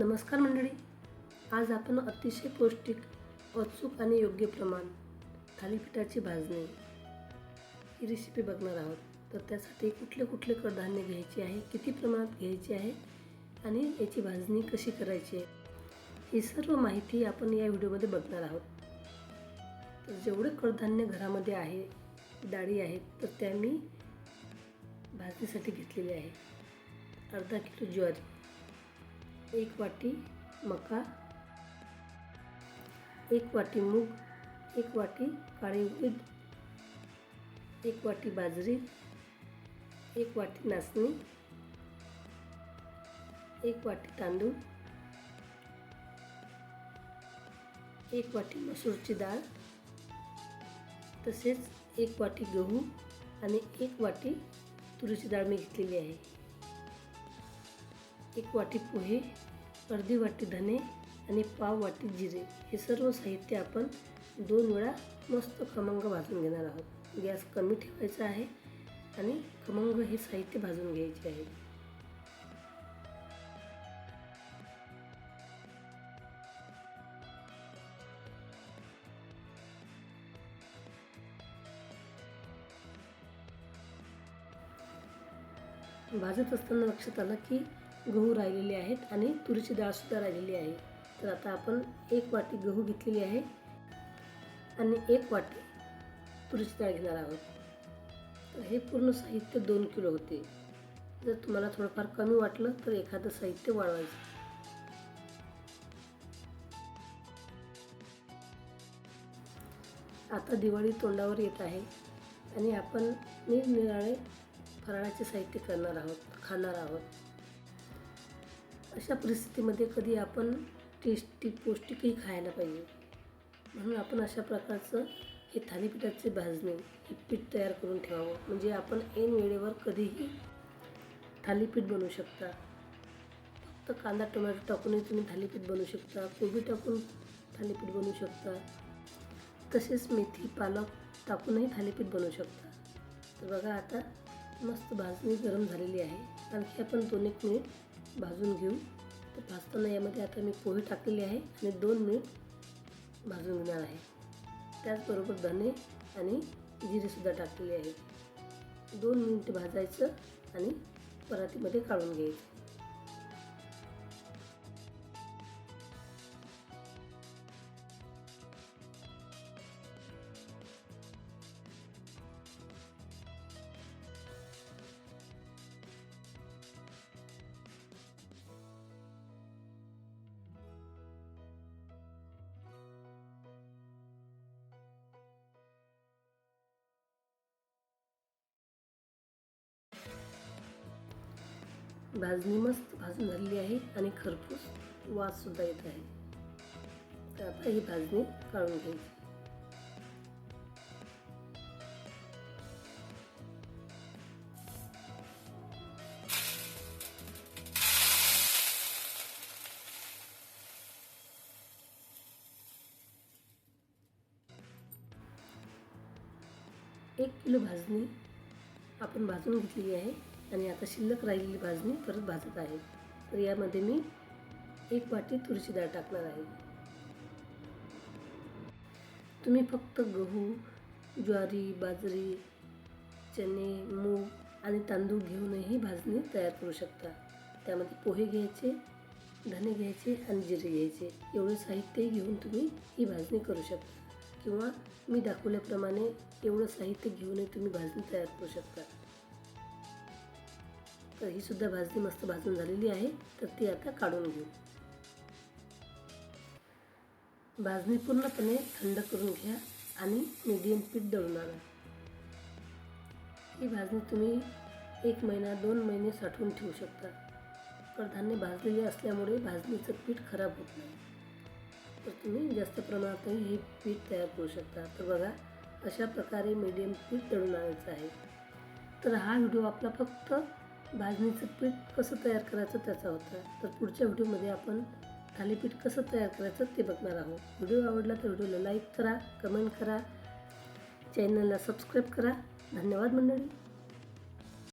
नमस्कार मंडळी. आज आपण अतिशय पौष्टिक अचूक आणि योग्य प्रमाण थालीपीठाची भाजणी ही रेसिपी बघणार आहोत. तर त्यासाठी कुठले कुठले कडधान्य घ्यायचे आहे किती प्रमाणात घ्यायचे आहे आणि याची भाजणी कशी करायची आहे ही सर्व माहिती आपण या व्हिडिओमध्ये बघणार आहोत. तर जेवढे कडधान्य घरामध्ये आहे डाळी आहेत तर त्या मी भाजणीसाठी घेतलेली आहे. अर्धा किलो ज्वारी. एक वाटी मका एक वाटी मूग एक वाटी काळी उडीद एक वाटी बाजरी एक वाटी नाचणी एक वाटी तांदूळ एक वाटी मसूरची डाळ तसेच एक वाटी गहू आणि एक वाटी तुरीची डाळ मी घेतलेली आहे. एक वाटी पोहे अर्धी वाटी धने आणि पाव वाटी जिरे. हे सर्व साहित्य आपण दोन वेळा मस्त खमंग भाजून घेणार आहोत. गॅस कमी ठेवायचा आहे आणि खमंग हे साहित्य भाजून घ्यायचे आहे. भाजत असताना लक्षात आलं की गहू राहिलेले आहेत आणि तुरीची डाळसुद्धा राहिलेली आहे. तर आता आपण एक वाटी गहू घेतलेली आहे आणि एक वाटी तुरीची डाळ घेणार आहोत. तर हे पूर्ण साहित्य दोन किलो होते. जर तुम्हाला थोडंफार कमी वाटलं तर एखादं साहित्य वाढवायचं. आता दिवाळी तोंडावर येत आहे आणि आपण निरनिराळे फराळाचे साहित्य करणार आहोत खाणार आहोत. अशा परिस्थितीमध्ये कधी आपण टेस्टी पौष्टिकही खायला पाहिजे. म्हणून आपण अशा प्रकारचं हे थालीपीठाचे भाजणे हे पीठ तयार करून ठेवावं. म्हणजे आपण ऐन वेळेवर कधीही थालीपीठ बनवू शकता. फक्त कांदा टोमॅटो टाकूनही तुम्ही थालीपीठ बनवू शकता. कोबी टाकून थालीपीठ बनवू शकता. तसेच मेथी पालक टाकूनही थालीपीठ बनवू शकता. तर बघा आता मस्त भाजणी गरम झालेली आहे. आणखी आपण दोन एक मिनिट भाजून घेऊ. तर भाजताना यामध्ये आता मी पोहे टाकलेले आहे आणि दोन मिनिट भाजून घेणार आहे. त्याचबरोबर धने आणि जिरेसुद्धा टाकलेले आहे दोन मिनिट भाजायचं आणि परातीमध्ये काढून घ्यायचं. भाजणी मस्त भाजून झालेली आहे आणि खरपूस वाससुद्धा येत आहे. तर आता ही भाजणी काढून घ्यायची. एक किलो भाजणी आपण भाजून घेतलेली आहे. आणि आता शिल्लक राहिलेली भाजणी परत भाजत आहे. तर यामध्ये मी एक वाटी तुरीची डाळ टाकणार आहे. तुम्ही फक्त गहू ज्वारी बाजरी चणे मूग आणि तांदूळ घेऊनही भाजणी तयार करू शकता. त्यामध्ये पोहे घ्यायचे धने घ्यायचे आणि जिरे घ्यायचे. एवढं साहित्य घेऊन तुम्ही ही भाजणी करू शकता. किंवा मी दाखवल्याप्रमाणे एवढं साहित्य घेऊनही तुम्ही भाजणी तयार करू शकता. तर ही सुद्धा भाजणी मस्त भाजून झालेली आहे. तर ती आता काढून घेऊ. भाजणी पूर्णपणे थंड करून घ्या आणि मीडियम पीठ दळून आणा. ही भाजणी तुम्ही एक महिना दोन महिने साठवून ठेवू शकता. कडधान्य भाजलेले असल्यामुळे भाजणीचं पीठ खराब होत नाही. तर तुम्ही जास्त प्रमाणातही हे पीठ तयार करू शकता. तर बघा अशा प्रकारे मीडियम पीठ दळून आणायचं आहे. तर हा व्हिडिओ आपला फक्त भाजणीचं पीठ कसं तयार करायचं त्याचा होता. तर पुढच्या व्हिडिओमध्ये आपण थालीपीठ कसं तयार करायचं ते बघणार आहोत. व्हिडिओ आवडला तर व्हिडिओला लाईक करा कमेंट करा चॅनलला सबस्क्राईब करा. धन्यवाद मंडळी.